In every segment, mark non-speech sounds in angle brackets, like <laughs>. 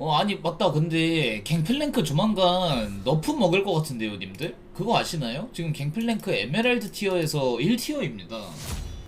어 아니 맞다. 근데 갱플랭크 조만간 너프 먹을 것 같은데요 님들? 그거 아시나요? 지금 갱플랭크 에메랄드 티어에서 1티어입니다.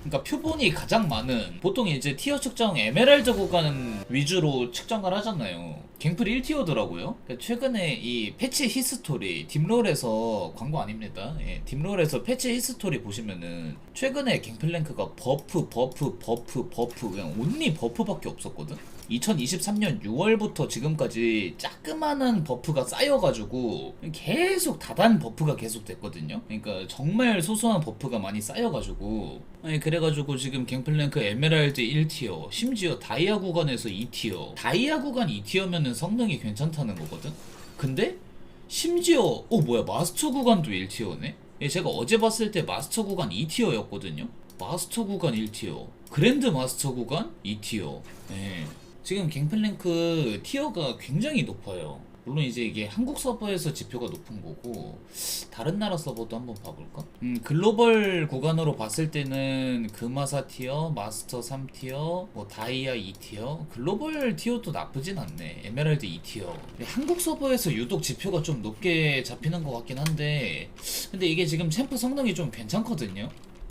그러니까 표본이 가장 많은 보통 이제 티어 측정 에메랄드 구간 위주로 측정을 하잖아요. 갱플 1티어더라고요. 최근에 이 패치 히스토리 딥롤에서 광고 아닙니다. 예, 딥롤에서 패치 히스토리 보시면은 최근에 갱플랭크가 버프 버프 버프 버프 그냥 온리 버프밖에 없었거든 2023년 6월부터 지금까지 자그마한 버프가 쌓여가지고 계속 다단 버프가 계속 됐거든요. 그러니까 정말 소소한 버프가 많이 쌓여가지고 아니 그래가지고 지금 갱플랭크 에메랄드 1티어 심지어 다이아 구간에서 2티어 다이아 구간 2티어면은 성능이 괜찮다는 거거든. 근데 심지어 어 뭐야 마스터 구간도 1티어네? 예, 제가 어제 봤을 때 마스터 구간 2티어였거든요. 마스터 구간 1티어, 그랜드 마스터 구간 2티어. 예. 지금 갱플랭크 티어가 굉장히 높아요. 물론 이제 이게 한국 서버에서 지표가 높은 거고 다른 나라 서버도 한번 봐볼까? 음 글로벌 구간으로 봤을 때는 금화사 티어, 마스터 3티어, 뭐 다이아 2티어, 글로벌 티어도 나쁘진 않네. 에메랄드 2티어. 한국 서버에서 유독 지표가 좀 높게 잡히는 것 같긴 한데 근데 이게 지금 챔프 성능이 좀 괜찮거든요.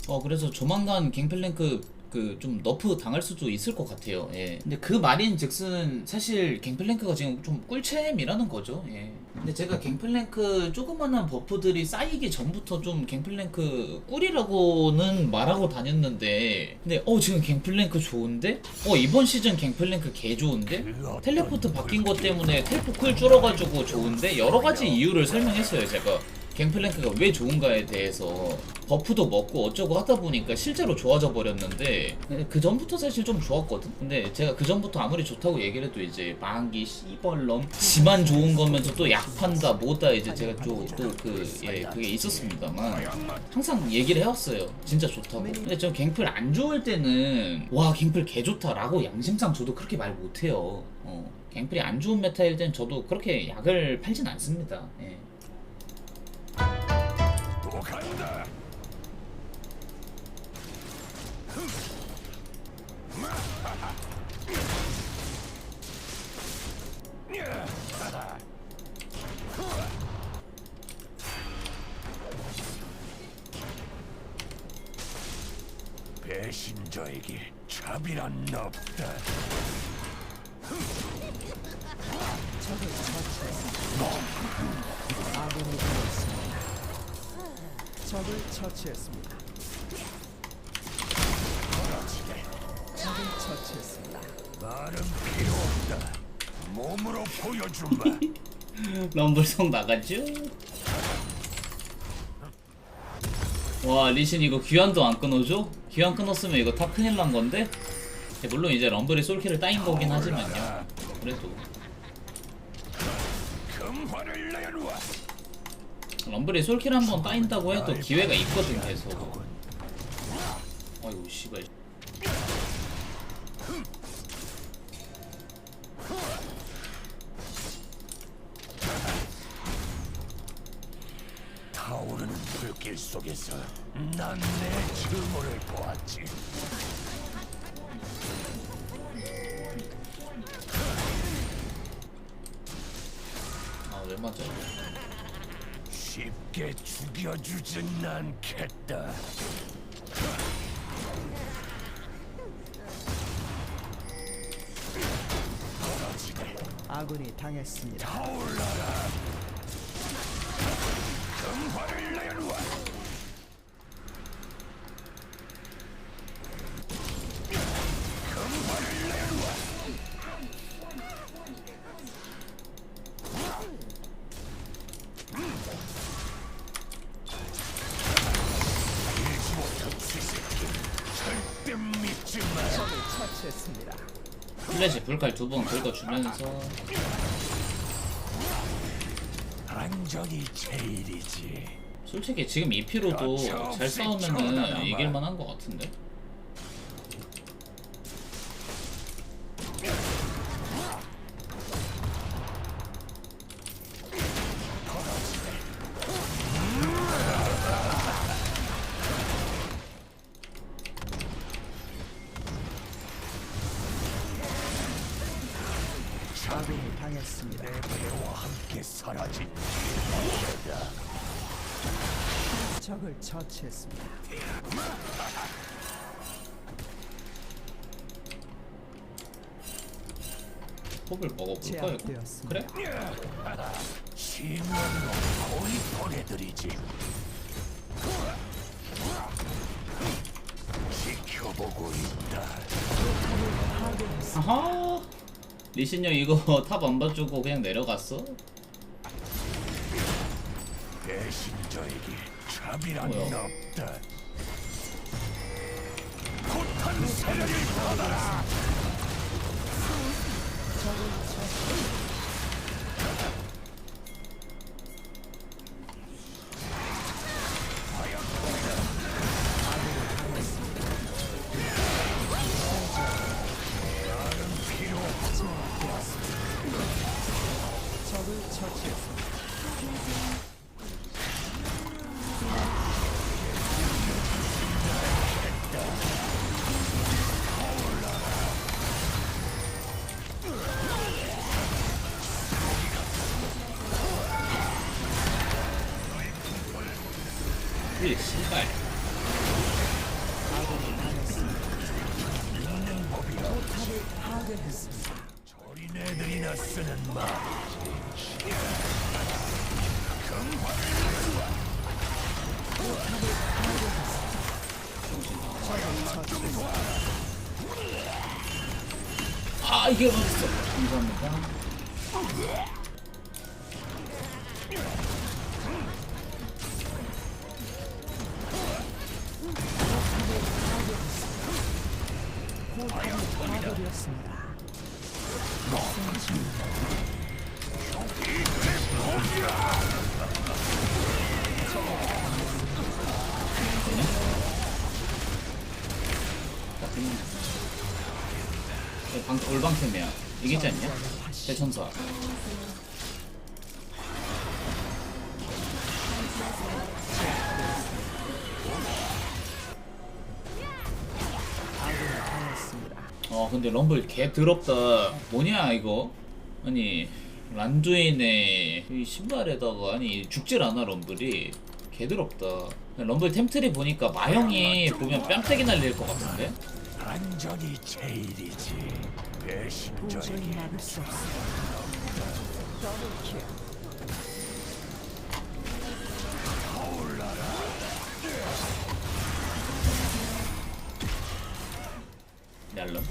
어 그래서 조만간 갱플랭크 그 좀 너프 당할 수도 있을 것 같아요. 예. 근데 그 말인 즉슨 사실 갱플랭크가 지금 좀 꿀챔이라는 거죠. 예. 근데 제가 갱플랭크 조그만한 버프들이 쌓이기 전부터 좀 갱플랭크 꿀이라고는 말하고 다녔는데 근데 어 지금 갱플랭크 좋은데? 어 이번 시즌 갱플랭크 개 좋은데? 텔레포트 바뀐 것 때문에 텔포 쿨 줄어가지고 좋은데 여러 가지 이유를 설명했어요 제가. 갱플랭크가 왜 좋은가에 대해서 버프도 먹고 어쩌고 하다 보니까 실제로 좋아져 버렸는데 그 전부터 사실 좀 좋았거든. 근데 제가 그 전부터 아무리 좋다고 얘기를 해도 이제 만기 씨벌럼 지만 좋은 거면서 또 약판다 뭐다 이제 제가 또또그예 그게 있었습니다만 항상 얘기를 해왔어요. 진짜 좋다고. 근데 저 갱플 안 좋을 때는 와 갱플 개 좋다라고 양심상 저도 그렇게 말 못해요. 어. 갱플이 안 좋은 메타일 땐 저도 그렇게 약을 팔진 않습니다. 예. 또 간다. 배신자에게 차비란 없다. 아군이 되었습니다. 적을 처치했습니다. 적을 처치했습니다. 말은 필요 없다. 몸으로 보여준다. 럼블성 나갔죠? 와 리신 이거 귀환도 안 끊어줘? 귀환 끊었으면 이거 탑 큰일 난 건데? 네, 물론 이제 럼블이 솔킬을 따인 거긴 하지만요 그래도 금화를 내놓아. 럼블이 솔킬 한 번 따인다고 해도 기회가 있거든 계속. 아이고 씨발. 타오르는 불길 속에서 난 내 증오를 보았지. 아 왜 맞아 쉽게 죽여주진 않겠다. 아군이 당했습니다. 타올라라. 금화를 내놓아. 금화를 내놓아. 플래시 불칼 두 번 긁어주면서. 안전이 제일이지. 솔직히 지금 이 피로도 잘 싸우면은 이길만한 것 같은데 내 배와 함께 사라진 적을 처치했습니다. 컵을 먹어볼까 이거? 제압되었습니다. 그래? 신문으로 거의 보내드리지. 지켜보고 있다. 아하 리신녀 이거 <laughs> 탑 안 봐주고 그냥 내려갔어? 배신자에게 차비란 뭐야? 없다. 곧한 세력을 받아라. 이 씨발. 어린애들이나 쓰는 말. 아 이게 어딨어 감사합니다. 올방템이야 이기지 않냐? 대천사. 어 근데 럼블 개 더럽다 뭐냐 이거 아니 란두인의 이 신발에다가 아니 죽질 않아 럼블이 개 더럽다 럼블 템트리 보니까 마형이 보면 뺨때기 날릴 것 같은데? 안전이 제일이지. 도저히 막을 수 없습니다. 더블킬. 얄럼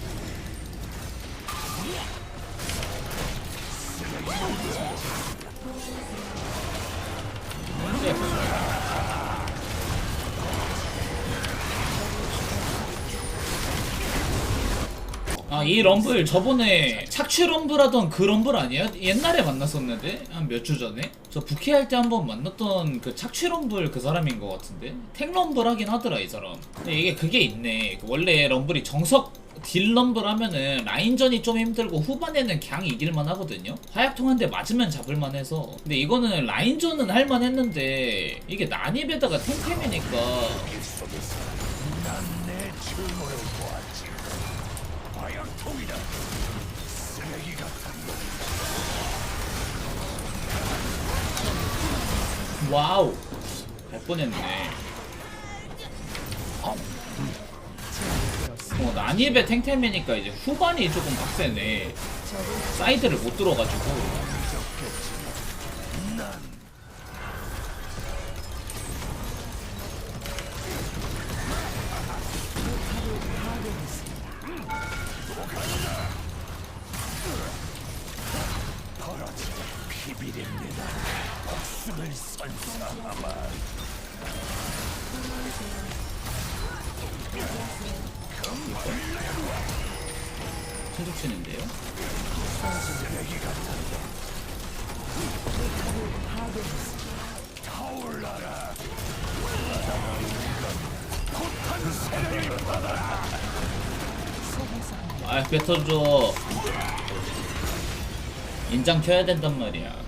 아, 이 럼블 저번에 착취 럼블 하던 그 럼블 아니야? 옛날에 만났었는데? 한 몇 주 전에? 저 부캐 할 때 한번 만났던 그 착취 럼블 그 사람인 것 같은데? 탱 럼블 하긴 하더라, 이 사람. 근데 이게 그게 있네. 그 원래 럼블이 정석 딜 럼블 하면은 라인전이 좀 힘들고 후반에는 그냥 이길만 하거든요? 화약통 한 대 맞으면 잡을만 해서. 근데 이거는 라인전은 할만 했는데, 이게 난입에다가 탱템이니까. 와우. 갈 뻔했네. 어, 난입의 탱템이니까 이제 후반이 조금 빡세네. 사이드를 못 들어가지고. 계속 치는데요. 아, 뱉어줘. 인장 켜야 된단 말이야.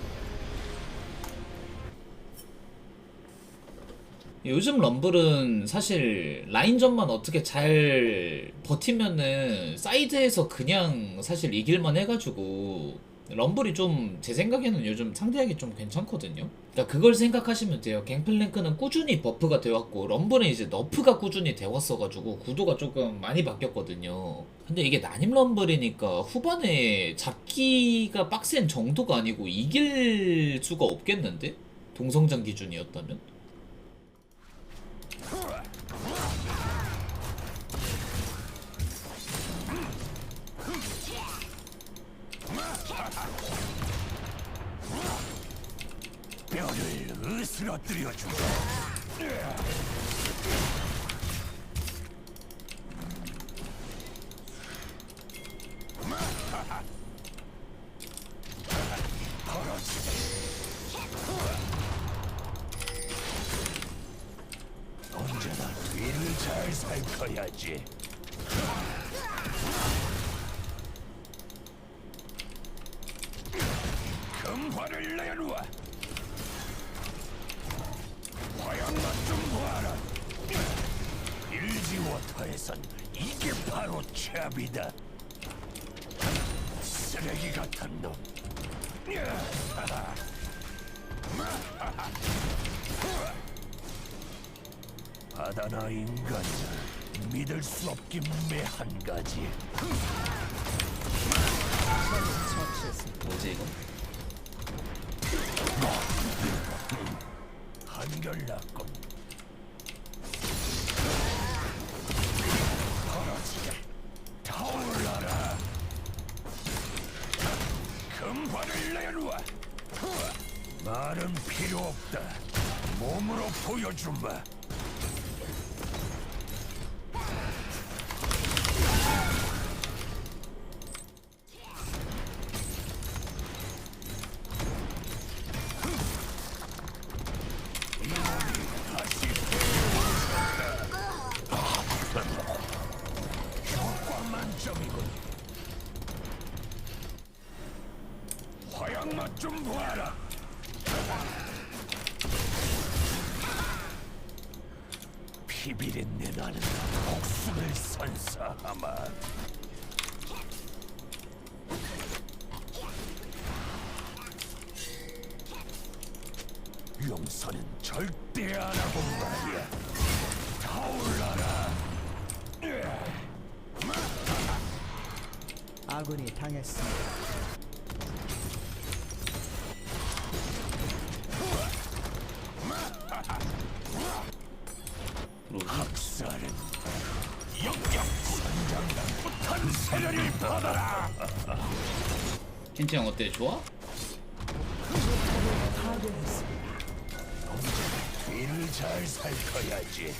요즘 럼블은 사실 라인전만 어떻게 잘 버티면은 사이드에서 그냥 사실 이길만 해가지고 럼블이 좀 제 생각에는 요즘 상대하기 좀 괜찮거든요. 그러니까 그걸 생각하시면 돼요. 갱플랭크는 꾸준히 버프가 되었고 럼블은 이제 너프가 꾸준히 되었어가지고 구도가 조금 많이 바뀌었거든요. 근데 이게 난임 럼블이니까 후반에 잡기가 빡센 정도가 아니고 이길 수가 없겠는데? 동성장 기준이었다면? 뼈를 으스러뜨려 주자. 금화를 내놓아. 화양 맛 좀 봐라. 일지워터에선 이게 바로 찹이다. 쓰레기 같은 놈. 바다나 인간이나 믿을 수 없긴 매한 가지. 뭐지? 한결났군. 벌어지게 타올라라. 금화를 내놓아. 말은 필요 없다. 몸으로 보여주마. 화양맛 좀 봐라. 피비린내 나는 목숨을 선사하마. 용서는 절대 안 하고 말이야. 타올라라. 아군이 당했습니다. 켄치 형 어때? 좋아? 뒤를 잘 살펴야지.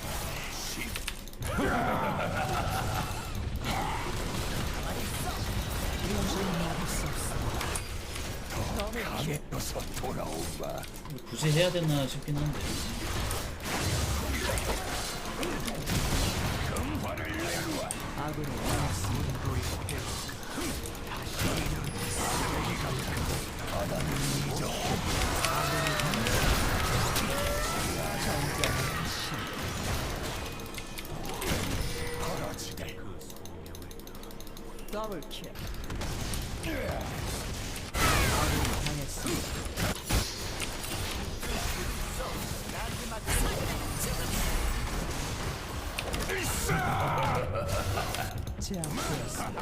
강해져서 돌아오마. 굳이 해야 되나 싶긴 한데. 더블 킬. 아군이 당했습니다. 제압되었습니다.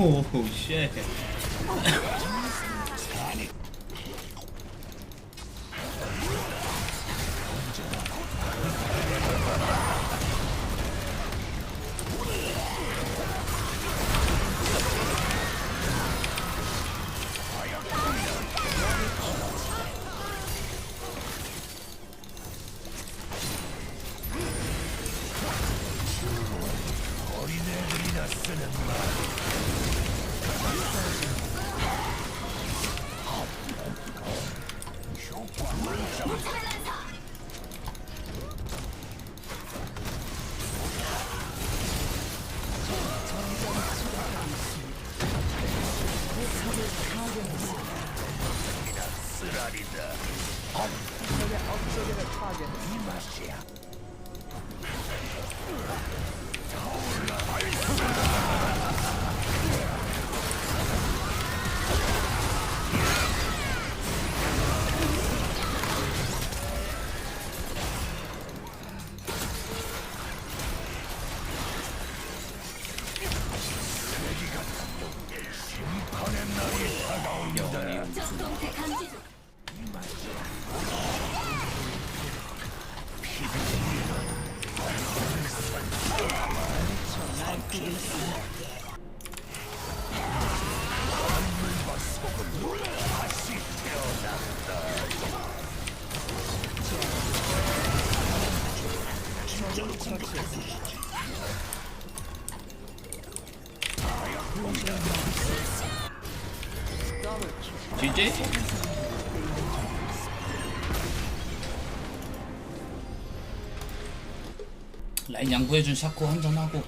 오우 <laughs> 라인 양보해준 샤코 한잔하고